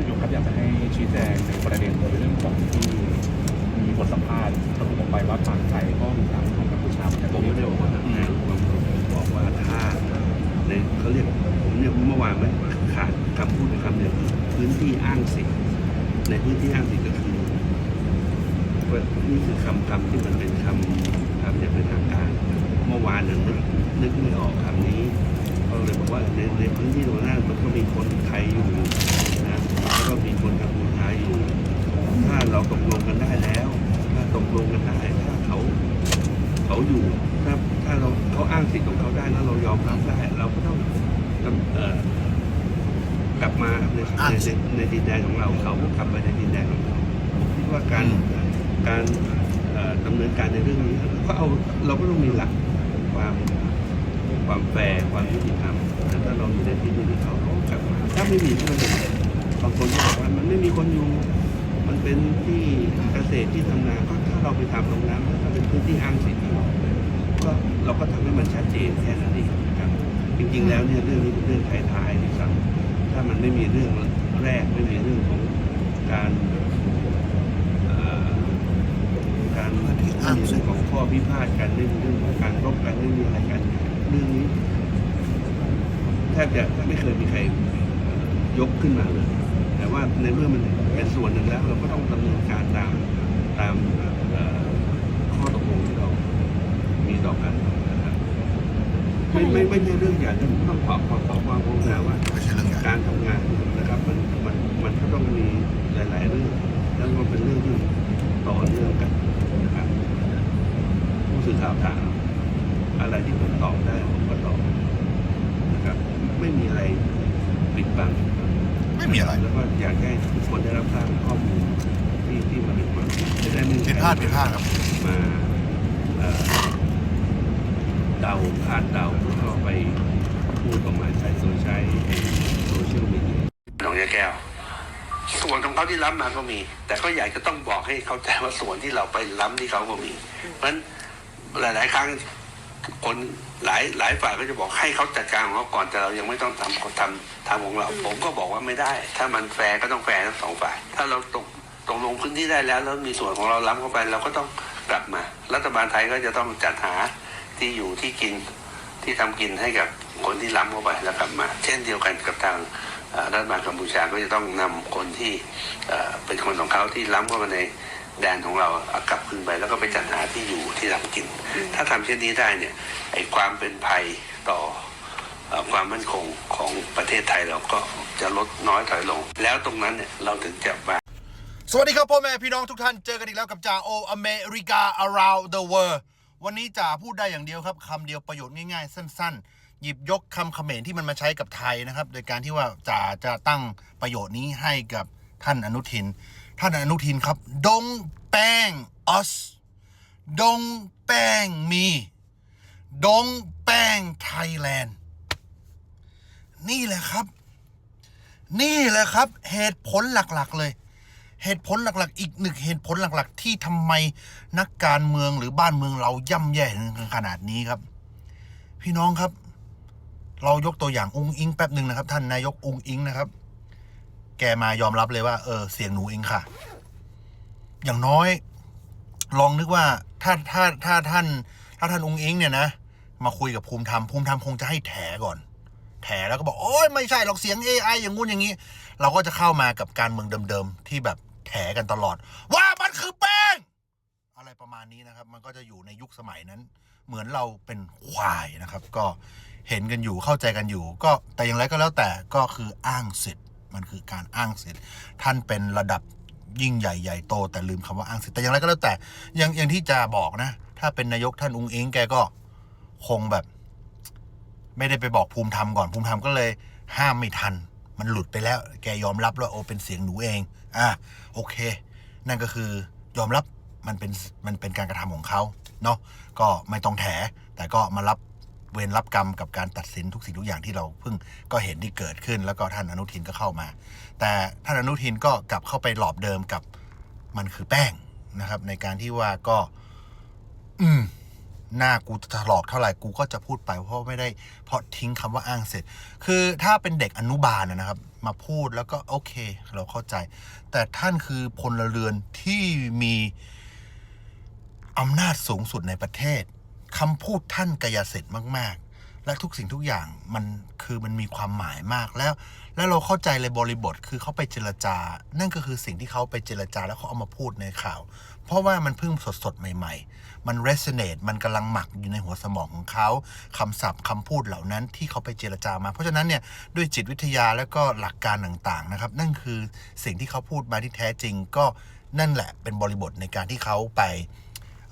นายกครับอยากจะให้ชี้แจงในประเด็นเรื่องของที่มีบทสัมภาษณ์ระบุออกไปว่าทางไทยก็มีการของกัมพูชาเหมือนกันผมไม่ได้บอกว่าทางไทยบอกว่าถ้าในเขาเรียกผมเนี่ยเมื่อวานไม่ขาดคำพูดคำเดียวพื้นที่อ้างสิทธิ์ในพื้นที่อ้างสิทธิ์ก็คือนี่คือคำคำที่มันเป็นคำคำอย่างเป็นทางการเมื่อวานนึกนึกไม่ออกคำนี้ก็เลยบอกว่าในในพื้นที่ตรงนั้นมันก็มีคนไทยอยู่นะแล้วก็มีคนกัมพูชาอยู่ ถ้าเราตกลงกันได้แล้ว ถ้าตก ลงกันได้ถ้าเขาเขาอยู่ถ้าถ้าเราเขาอ้างสิทธิ์ของเขาได้แล้วเรายอมรับได้ เราก็ต้องเอ่อกลับมาในในในในดินแดนของเราเขาก็กลับไปในดินแดนของเขาผมคิดว่าการการเอ่อดำเนินการในเรื่องนี้ก็เอาเราก็ต้องมีหลักความความแฟร์ความยุติธรรมแต่ถ้าเราอยู่ในที่ดินของเขาเขาก็กลับมาถ้าไม่มีก็ไม่เป็นไรบางคนก็บอกว่ามันไม่มีคนอยู่ มันเป็นที่เกษตรที่ทำนาก็ถ้าเราไปทำตรงนั้นถ้าเป็นพื้นที่อ้างสิทธิ์ก็เราก็ทำให้มันชัดเจนแค่นั้นเองนะครับ จริง ๆ แล้วเนี่ยเรื่องนี้เป็นเรื่องท้ายๆนี่ครับถ้ามันไม่มีเรื่องแรกไม่มีเรื่องของการเอ่อการไม่มีเรื่องของข้อพิพาทกันไม่มีเรื่องของการรบกันไม่มีอะไรกันเรื่องนี้แทบจะไม่เคยมีใครเอ่อยกขึ้นมาเลย แต่ว่าในเมื่อมัน เป็นส่วนหนึ่งแล้วเราก็ต้องดำเนินการตามตามข้อตกลงที่เรามีต่อกันนะครับไม่ไม่ไม่ใช่เรื่องใหญ่ที่ต้องขอความขอความกรุณาว่าไม่ใช่เรื่องใหญ่การทำงานนะครับมันมันมันก็ต้องมีหลาย ๆ เรื่องแล้วก็เป็นเรื่องที่ต่อเนื่องกันนะครับผู้สื่อข่าวถามอะไรที่ผมตอบได้ผมก็ตอบนะครับ ไม่มีอะไรปิดบัง ม่มีอะไร แล้วก็อยากให้ทุกคนได้รับทราบข้อมูลที่ที่มันเป็นความจริงจะได้ไม่มีผิดพลาดผิดพลาดครับ มาเอ่อเดาคาดเดาแล้วก็ไปพูดออกมาใช้โซใช้โซเชียลมีเดียหนองยาแก้ว ส่วนของเขาที่รับมาก็มี แต่ก็อยากจะต้องบอกให้เข้าใจว่าส่วนที่เราไปล้ำที่เขาก็มี เพราะฉะนั้นหลาย ๆ ครั้ง คนหลายหลายฝ่ายก็จะบอกให้เขาจัดการของเขาก่อนแต่เรายังไม่ต้องทำทำทำของเรา ผมก็บอกว่าไม่ได้ ถ้ามันแฟร์ก็ต้องแฟร์ทั้งสองฝ่าย ถ้าเราตกตกลงพื้นที่ได้แล้วแล้วมีส่วนของเราล้ำเข้าไปเราก็ต้องกลับมา รัฐบาลไทยก็จะต้องจัดหาที่อยู่ที่กินที่ทำกินให้กับคนที่ล้ำเข้าไปแล้วกลับมา เช่นเดียวกันกับทางรัฐบาลกัมพูชาก็จะต้องนำคนที่เอ่อเป็นคนของเขาที่ล้ำเข้ามาใน แดนของเราเอากลับคืนไปแล้วก็ไปจัดหาที่อยู่ที่ทำกิน ถ้าทำเช่นนี้ได้เนี่ยไอ้ความเป็นภัยต่อเอ่อความมั่นคงของประเทศไทยเราก็จะลดน้อยถอยลง แล้วตรงนั้นเนี่ยเราถึงจะมาสวัสดีครับพ่อแม่พี่น้องทุกท่านเจอกันอีกแล้วกับจ่าโออเมริกา around the world วันนี้จ่าพูดได้อย่างเดียวครับคำเดียวประโยชน์ง่ายๆ สั้น ๆ หยิบยกคำเขมรที่มันมาใช้กับไทยนะครับ โดยการที่ว่าจ่าจะตั้งประโยชน์นี้ให้กับท่านอนุทิน ท่านอนุทินครับ ดงแป้งออสดงแป้งมี ดงแป้งไทยแลนด์ นี่แหละครับ นี่แหละครับ เหตุผลหลักๆ เลย เหตุผลหลักๆ อีกหนึ่งเหตุผลหลักๆ ที่ทำไมนักการเมืองหรือบ้านเมืองเราย่ำแย่ถึงขนาดนี้ครับ พี่น้องครับ เรายกตัวอย่างองค์อิงแป๊บหนึ่งนะครับ ท่านนายกองค์อิงนะครับ แกมายอมรับเลยว่า เออ เสียงหนูเองค่ะ อย่างน้อย ลองนึกว่าถ้าถ้าถ้าท่าน ถ้าท่านองค์เองเนี่ยนะ มาคุยกับภูมิธรรมภูมิธรรมคงจะให้แถก่อน แถแล้วก็บอกโอ้ยไม่ใช่หรอกเสียง AI อย่างงู้นอย่างนี้ เราก็จะเข้ามากับการเมืองเดิมๆที่แบบแถกันตลอด ว่ามันคือแป้งอะไรประมาณนี้นะครับ มันก็จะอยู่ในยุคสมัยนั้น เหมือนเราเป็นควายนะครับ ก็เห็นกันอยู่เข้าใจกันอยู่ ก็แต่อย่างไรก็แล้วแต่ก็คืออ้างสิทธิ มันคือการอ้างสิทธิ์ท่านเป็นระดับยิ่งใหญ่ใหญ่โต แต่ลืมคำว่าอ้างสิทธิ์แต่อย่างไรก็แล้วแต่อย่างอย่างที่จะบอกนะ ถ้าเป็นนายกท่านอุ้งอิงแกก็คงแบบ ไม่ได้ไปบอกภูมิธรรมก่อนภูมิธรรมก็เลย ห้ามไม่ทัน มันหลุดไปแล้ว แกยอมรับว่าโอเป็นเสียงหนูเอง อะโอเค นั่นก็คือยอมรับมันเป็นมันเป็นการกระทำของเขาเนาะก็ไม่ต้องแถแต่ก็มารับ เวรรับกรรมกับการตัดสินทุกสิ่งทุกอย่างที่เราเพิ่งก็เห็นที่เกิดขึ้น แล้วก็ท่านอนุทินก็เข้ามา แต่ท่านอนุทินก็กลับเข้าไปหลอบเดิมกับมันคือแป้งนะครับ ในการที่ว่าก็ อืมหน้ากูถลอกเท่าไหร่กูก็จะพูดไปเพราะไม่ได้เพราะทิ้งคำว่าอ้างเสร็จ คือถ้าเป็นเด็กอนุบาลนะครับ มาพูดแล้วก็โอเค เราเข้าใจ แต่ท่านคือพลเรือนที่มีอำนาจสูงสุดในประเทศ คำพูดท่านกายสิทธิ์มากๆ และทุกสิ่งทุกอย่างมันคือมันมีความหมายมากแล้ว แล้วเราเข้าใจเลยบริบทคือเขาไปเจรจา นั่นก็คือสิ่งที่เขาไปเจรจาแล้วเขาเอามาพูดในข่าว เพราะว่ามันเพิ่งสดๆ ใหม่ ๆ มัน resonate มันกำลังหมักอยู่ในหัวสมองของเขาคำศัพท์คำพูดเหล่านั้นที่เขาไปเจรจามา เพราะฉะนั้นเนี่ยด้วยจิตวิทยาแล้วก็หลักการต่างๆนะครับ นั่นคือสิ่งที่เขาพูดมาที่แท้จริงก็นั่นแหละเป็นบริบทในการที่เขาไป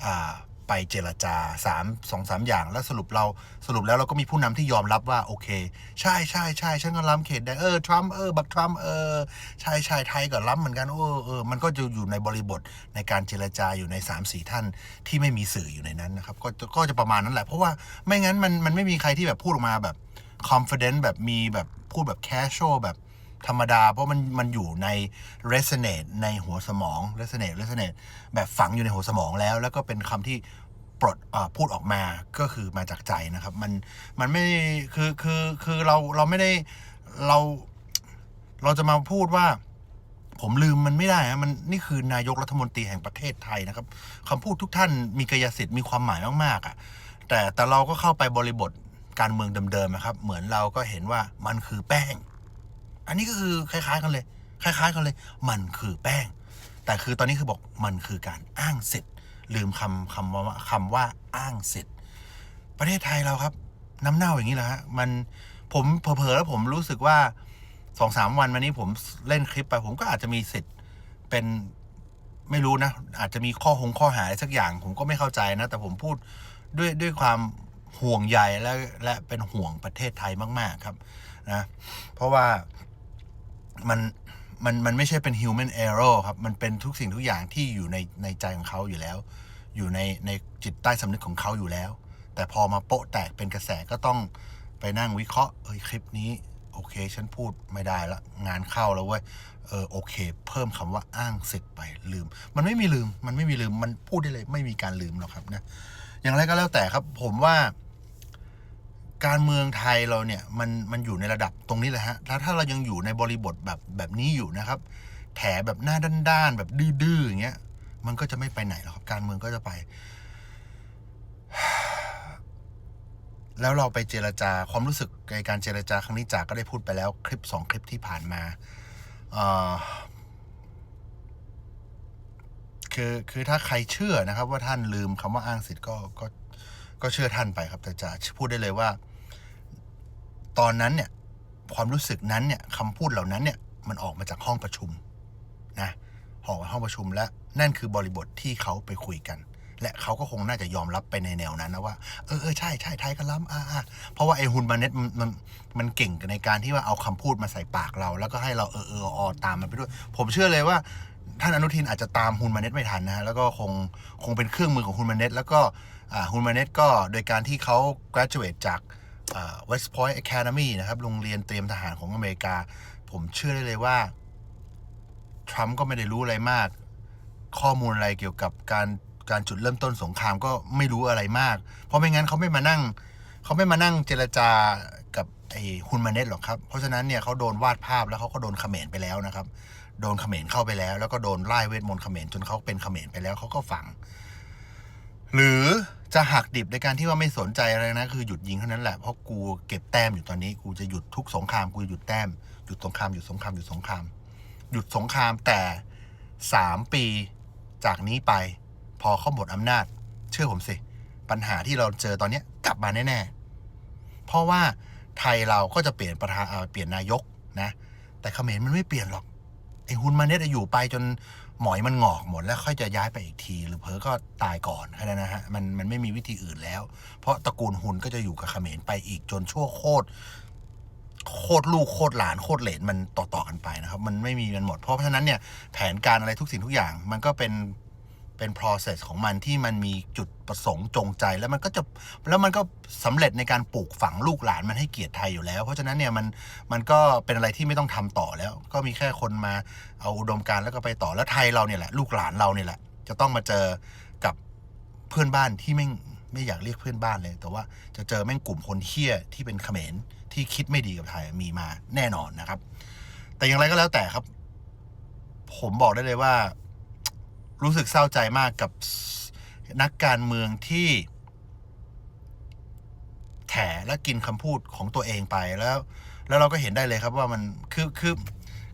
อ่า ไปเจรจาสามสองสามอย่างแล้วสรุปเราสรุปแล้วเราก็มีผู้นำที่ยอมรับว่าโอเค ใช่ใช่ใช่ฉันก็ล้ำเขตได้เออทรัมป์เออบักทรัมป์เออใช่ใช่ไทยก็ล้ำเหมือนกันเออเออมันก็จะอยู่ในบริบทในการเจรจาอยู่ใน3ามสี่ท่านที่ไม่มีสื่ออยู่ในนั้นนะครับก็จะก็จะประมาณนั้นแหละ เพราะว่าไม่งั้นมันมันไม่มีใครที่แบบพูดออกมาแบบ confident แบบมีแบบพูดแบบ casual แบบ ธรรมดา เพราะมันมันอยู่ใน resonate ในหัวสมอง resonate resonate แบบฝังอยู่ในหัวสมองแล้ว แล้วก็เป็นคำที่ปลดอ่าพูดออกมาก็คือมาจากใจนะครับ มันมันไม่คือคือคือเราเราไม่ได้เราเราจะมาพูดว่า ผมลืมมันไม่ได้นะมันนี่คือนายกรัฐมนตรีแห่งประเทศไทยนะครับคำพูดทุกท่านมีกายสิทธิ์มีความหมายมากๆอะ แต่แต่เราก็เข้าไปบริบทการเมืองเดิมๆนะครับ เหมือนเราก็เห็นว่ามันคือแป้ง อันนี้ก็คือคล้ายๆกันเลย คล้ายๆกันเลย มันคือแป้ง แต่คือตอนนี้คือบอกมันคือการอ้างสิทธิ์ลืมคำคำว่าคำว่าอ้างสิทธิ์ประเทศไทยเราครับ น้ำเน่าอย่างนี้แหละฮะมันผมเผลอๆแล้วผมรู้สึกว่าสองสามวันมานี้ผมเล่นคลิปไป ผมก็อาจจะมีสิทธิ์เป็นไม่รู้นะ อาจจะมีข้อหงข้อหาอะไรสักอย่าง ผมก็ไม่เข้าใจนะ แต่ผมพูดด้วยด้วยความห่วงใยและและเป็นห่วงประเทศไทยมาก ๆ ครับนะเพราะว่า มันมันมันไม่ใช่เป็น human error ครับ มันเป็นทุกสิ่งทุกอย่างที่อยู่ในในใจของเขาอยู่แล้ว อยู่ในในจิตใต้สำนึกของเขาอยู่แล้ว แต่พอมาโปะแตกเป็นกระแสก็ต้องไปนั่งวิเคราะห์เอ้ยคลิปนี้โอเค ฉันพูดไม่ได้ละ งานเข้าแล้วเว้ยเออโอเค เพิ่มคำว่าอ้างสิทธิ์ไปลืม มันไม่มีลืม มันไม่มีลืมมันพูดได้เลย ไม่มีการลืมหรอกครับนะอย่างไรก็แล้วแต่ครับ ผมว่า การเมืองไทยเราเนี่ยมันมันอยู่ในระดับตรงนี้แหละฮะแล้วถ้าเรายังอยู่ในบริบทแบบแบบนี้อยู่นะครับ แถแบบหน้าด้านๆแบบดื้อๆอย่างเงี้ย มันก็จะไม่ไปไหนหรอกครับ การเมืองก็จะไป แล้วเราไปเจรจาความรู้สึกในการเจรจาครั้งนี้จากก็ได้พูดไปแล้วคลิปสองคลิปที่ผ่านมาคือคือถ้าใครเชื่อนะครับ ว่าท่านลืมคำว่าอ้างสิทธิ์ก็ก็ก็เชื่อท่านไปครับแต่จะพูดได้เลยว่า ตอนนั้นเนี่ยความรู้สึกนั้นเนี่ยคำพูดเหล่านั้นเนี่ยมันออกมาจากห้องประชุมนะออกมาห้องประชุมและนั่นคือบริบทที่เขาไปคุยกัน และเขาก็คงน่าจะยอมรับไปในแนวนั้นนะว่าเออเออใช่ใช่ไทยก็ล้ำอ่าอ่าเพราะว่าไอ้ฮุนมาเน็ตมันมันมันเก่งในการที่ว่าเอาคำพูดมาใส่ปากเรา แล้วก็ให้เราเออเออออตามมันไปด้วย ผมเชื่อเลยว่าท่านอนุทินอาจจะตามฮุนมาเน็ตไม่ทันนะฮะแล้วก็คงคงเป็นเครื่องมือของฮุนมาเน็ตแล้วก็อ่าฮุนมาเน็ตก็โดยการที่เขา graduate จาก West Point Academy นะครับโรงเรียนเตรียมทหารของอเมริกา ผมเชื่อได้เลยว่า ทรัมป์ก็ไม่ได้รู้อะไรมาก ข้อมูลอะไรเกี่ยวกับการการจุดเริ่มต้นสงครามก็ไม่รู้อะไรมาก เพราะไม่งั้นเขาไม่มานั่งเขาไม่มานั่งเจรจากับไอ้ฮุนมาเน็ตหรอกครับ เพราะฉะนั้นเนี่ยเขาโดนวาดภาพแล้วเขาก็โดนเขมรไปแล้วนะครับ โดนเขมรเข้าไปแล้ว แล้วก็โดนไล่เวทมนต์เขมรจนเขาเป็นเขมรไปแล้วเขาก็ฝัง หรือจะหักดิบในการที่ว่าไม่สนใจอะไรนะ คือหยุดยิงเท่านั้นแหละเพราะกูเก็บแต้มอยู่ตอนนี้กูจะหยุดทุกสงครามกูจะหยุดแต้มหยุดสงครามหยุดสงครามหยุดสงคราม หยุดสงครามแต่สามปีจากนี้ไป พอเขาหมดอำนาจ เชื่อผมสิ ปัญหาที่เราเจอตอนเนี้กลับมาแน่ๆ เพราะว่าไทยเราก็จะเปลี่ยนประธานเปลี่ยนนายกนะ แต่เขมรมันไม่เปลี่ยนหรอกไอ้ฮุนมาเนตอยู่ไปจน หมอยมันงอกหมดแล้วค่อยจะย้ายไปอีกที หรือเพอก็ตายก่อนแค่นั้นนะฮะมันมันไม่มีวิธีอื่นแล้ว เพราะตระกูลฮุนก็จะอยู่กับเขมรไปอีกจนชั่วโคตรโคตรลูกโคตรหลานโคตรเหลนมันต่อๆกันไปนะครับ มันไม่มีมันหมด เพราะฉะนั้นเนี่ยแผนการอะไรทุกสิ่งทุกอย่าง มันก็เป็น เป็น process ของมันที่มันมีจุดประสงค์จงใจ แล้วมันก็จะแล้วมันก็สำเร็จในการปลูกฝังลูกหลานมันให้เกียรติไทยอยู่แล้ว เพราะฉะนั้นเนี่ยมันมันก็เป็นอะไรที่ไม่ต้องทำต่อแล้ว ก็มีแค่คนมาเอาอุดมการณ์แล้วก็ไปต่อแล้วไทยเราเนี่ยแหละลูกหลานเราเนี่ยแหละ จะต้องมาเจอกับเพื่อนบ้านที่ไม่ไม่อยากเรียกเพื่อนบ้านเลย แต่ว่าจะเจอแม่งกลุ่มคนเฮี้ยที่เป็นเขมรที่คิดไม่ดีกับไทยมีมาแน่นอนนะครับ แต่อย่างไรก็แล้วแต่ครับ ผมบอกได้เลยว่า รู้สึกเศร้าใจมากกับนักการเมืองที่แถและกินคำพูดของตัวเองไปแล้ว แล้วเราก็เห็นได้เลยครับว่ามันคือคือ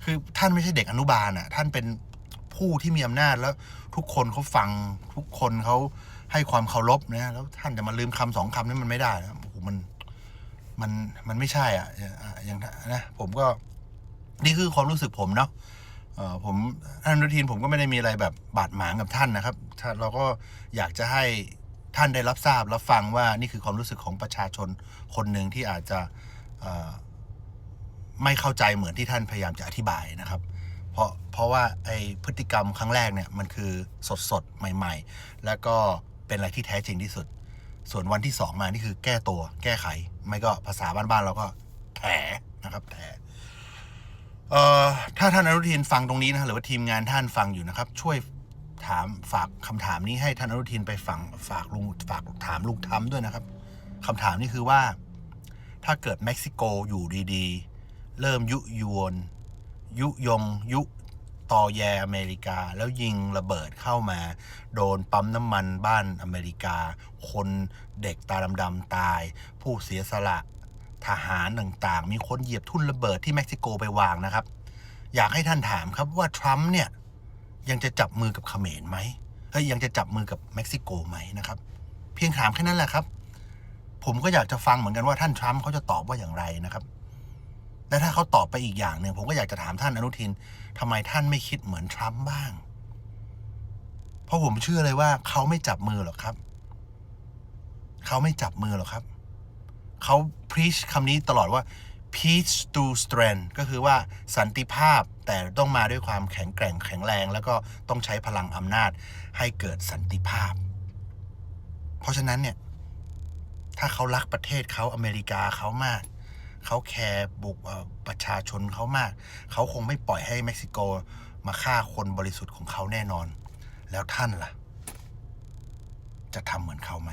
คือท่านไม่ใช่เด็กอนุบาลอะ ท่านเป็นผู้ที่มีอำนาจแล้วทุกคนเขาฟังทุกคนเขาให้ความเคารพนะแล้วท่านจะมาลืมคำสองคำนี่มันไม่ได้นะโอ้โหมันมันมันไม่ใช่อะอะอย่างนะผมก็นี่คือความรู้สึกผมเนาะ เออผมท่านอนุทินผมก็ไม่ได้มีอะไรแบบบาดหมางกับท่านนะครับเราก็อยากจะให้ท่านได้รับทราบรับฟังว่านี่คือความรู้สึกของประชาชนคนหนึ่งที่อาจจะไม่เข้าใจเหมือนที่ท่านพยายามจะอธิบายนะครับ เพราะเพราะว่าไอพฤติกรรมครั้งแรกเนี่ยมันคือสดสดใหม่ ๆ แล้วก็เป็นอะไรที่แท้จริงที่สุด ส่วนวันที่สองมานี่คือแก้ตัวแก้ไข ไม่ก็ภาษาบ้านๆเราก็แถนะครับแถ เอ่อถ้าท่านอนุทินฟังตรงนี้นะหรือว่าทีมงานท่านฟังอยู่นะครับ ช่วยถามฝากคำถามนี้ให้ท่านอนุทินไปฟังฝากลุงฝากถามลุงทํด้วยนะครับคำถามนี้คือว่า ถ้าเกิดเม็กซิโกอยู่ดีๆ เริ่มยุยวนยุยงยุต่อแยอเมริกา แล้วยิงระเบิดเข้ามา โดนปั๊มน้ำมันบ้านอเมริกา คนเด็กตาดำๆตาย ผู้เสียสละ ทหารต่างๆ มีคนเหยียบทุ่นระเบิดที่เม็กซิโกไปวางนะครับ อยากให้ท่านถามครับว่าทรัมป์เนี่ยยังจะจับมือกับเขมรไหมเฮ้ยยังจะจับมือกับเม็กซิโกไหมนะครับ เพียงถามแค่นั้นแหละครับ ผมก็อยากจะฟังเหมือนกันว่าท่านทรัมป์เขาจะตอบว่าอย่างไรนะครับ และถ้าเขาตอบไปอีกอย่างหนึ่งผมก็อยากจะถามท่านอนุทินทำไมท่านไม่คิดเหมือนทรัมป์บ้าง เพราะผมเชื่อเลยว่าเขาไม่จับมือหรอกครับ เขาไม่จับมือหรอกครับ เขาพรีชคำนี้ตลอดว่า peace to strength ก็คือว่าสันติภาพแต่ต้องมาด้วยความแข็งแกร่งแข็งแรง แล้วก็ต้องใช้พลังอำนาจให้เกิดสันติภาพ เพราะฉะนั้นเนี่ย ถ้าเขารักประเทศเขาอเมริกาเขามาก เขาแคร์บุกประชาชนเขามาก เขาคงไม่ปล่อยให้เม็กซิโกมาฆ่าคนบริสุทธิ์ของเขาแน่นอน แล้วท่านล่ะ จะทำเหมือนเขาไหม